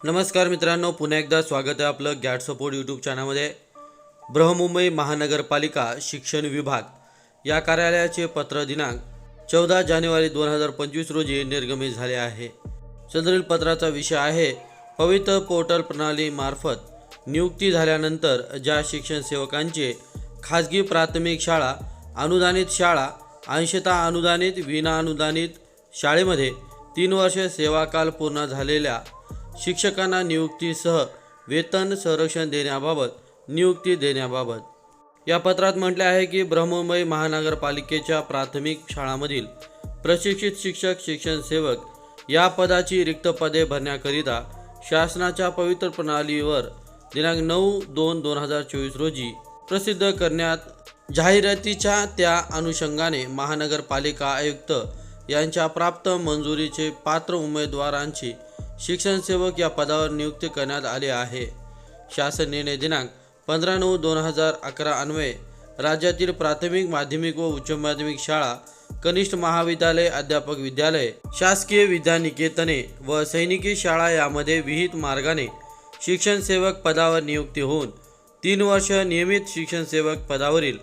नमस्कार मित्रांनो पुन्हा एकदा स्वागत आहे आपलं गॅट सपोर्ट यूट्यूब चॅनलमध्ये बृहमुंबई महानगरपालिका शिक्षण विभाग या कार्यालयाचे पत्र दिनांक चौदा जानेवारी दोन हजार पंचवीस रोजी निर्गमित झाले आहे. चंद्रील पत्राचा विषय आहे पवित्र पोर्टल प्रणालीमार्फत नियुक्ती झाल्यानंतर ज्या शिक्षण सेवकांचे खाजगी प्राथमिक शाळा अनुदानित शाळा अंशतः अनुदानित विना अनुदानित शाळेमध्ये तीन वर्षे सेवाकाल पूर्ण झालेल्या शिक्षकांना नियुक्तीसह वेतन संरक्षण देण्याबाबत नियुक्ती देण्याबाबत. या पत्रात म्हटले आहे की बृहमुंबई महानगरपालिकेच्या प्राथमिक शाळांमधील प्रशिक्षित शिक्षक शिक्षण सेवक या पदाची रिक्त पदे भरण्याकरिता शासनाच्या पवित्र प्रणालीवर दिनांक नऊ दोन दोन हजार चोवीस रोजी प्रसिद्ध करण्यात जाहिरातीच्या त्या अनुषंगाने महानगरपालिका आयुक्त यांच्या प्राप्त मंजुरीचे पात्र उमेदवारांची शिक्षण सेवक या पदावर नियुक्ती करण्यात आली आहे. शासन निर्णय दिनांक पंधरा नऊ दोन हजार अकरा अन्वये राज्यातील प्राथमिक माध्यमिक व उच्च माध्यमिक शाळा कनिष्ठ महाविद्यालय अध्यापक विद्यालय शासकीय विद्यानिकेतने व सैनिकी शाळा यामध्ये विहित मार्गाने शिक्षण सेवक पदावर नियुक्ती होऊन तीन वर्ष नियमित शिक्षण सेवक पदावरील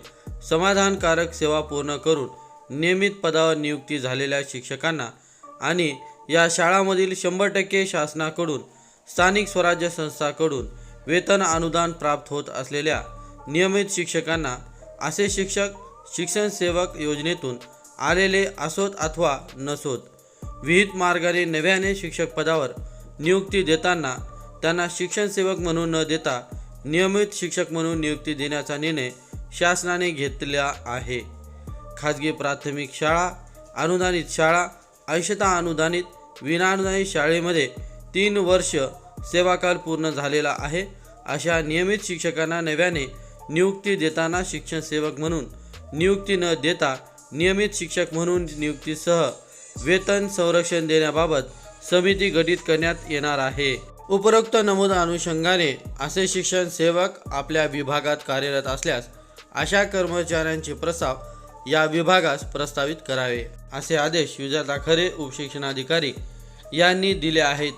समाधानकारक सेवा पूर्ण करून नियमित पदावर नियुक्ती झालेल्या शिक्षकांना आणि या शाळांमधील शंभर टक्के शासनाकडून स्थानिक स्वराज्य संस्थाकडून वेतन अनुदान प्राप्त होत असलेल्या नियमित शिक्षकांना असे शिक्षक शिक्षण सेवक योजनेतून आलेले असोत अथवा नसोत विहित मार्गाने नव्याने शिक्षक पदावर नियुक्ती देताना त्यांना शिक्षण सेवक म्हणून न देता नियमित शिक्षक म्हणून नियुक्ती देण्याचा निर्णय शासनाने घेतला आहे. खाजगी प्राथमिक शाळा अनुदानित शाळा अंशतः अनुदानित विनाअनुदानित शाळेमध्ये तीन वर्ष सेवाकाल पूर्ण झालेला आहे. अशा नियमित शिक्षकांना नव्याने नियुक्ती देताना शिक्षण सेवक म्हणून नियुक्ती न देता नियमित शिक्षक म्हणून नियुक्तीसह वेतन संरक्षण देण्याबाबत समिती गठीत करण्यात येणार आहे. उपरोक्त नमूद अनुषंगाने असे शिक्षण सेवक आपल्या विभागात कार्यरत असल्यास अशा कर्मचाऱ्यांचे प्रस्ताव या विभागास प्रस्तावित करावे असे आदेश विजाता खरे उपशिक्षणाधिकारी यांनी दिले आहेत.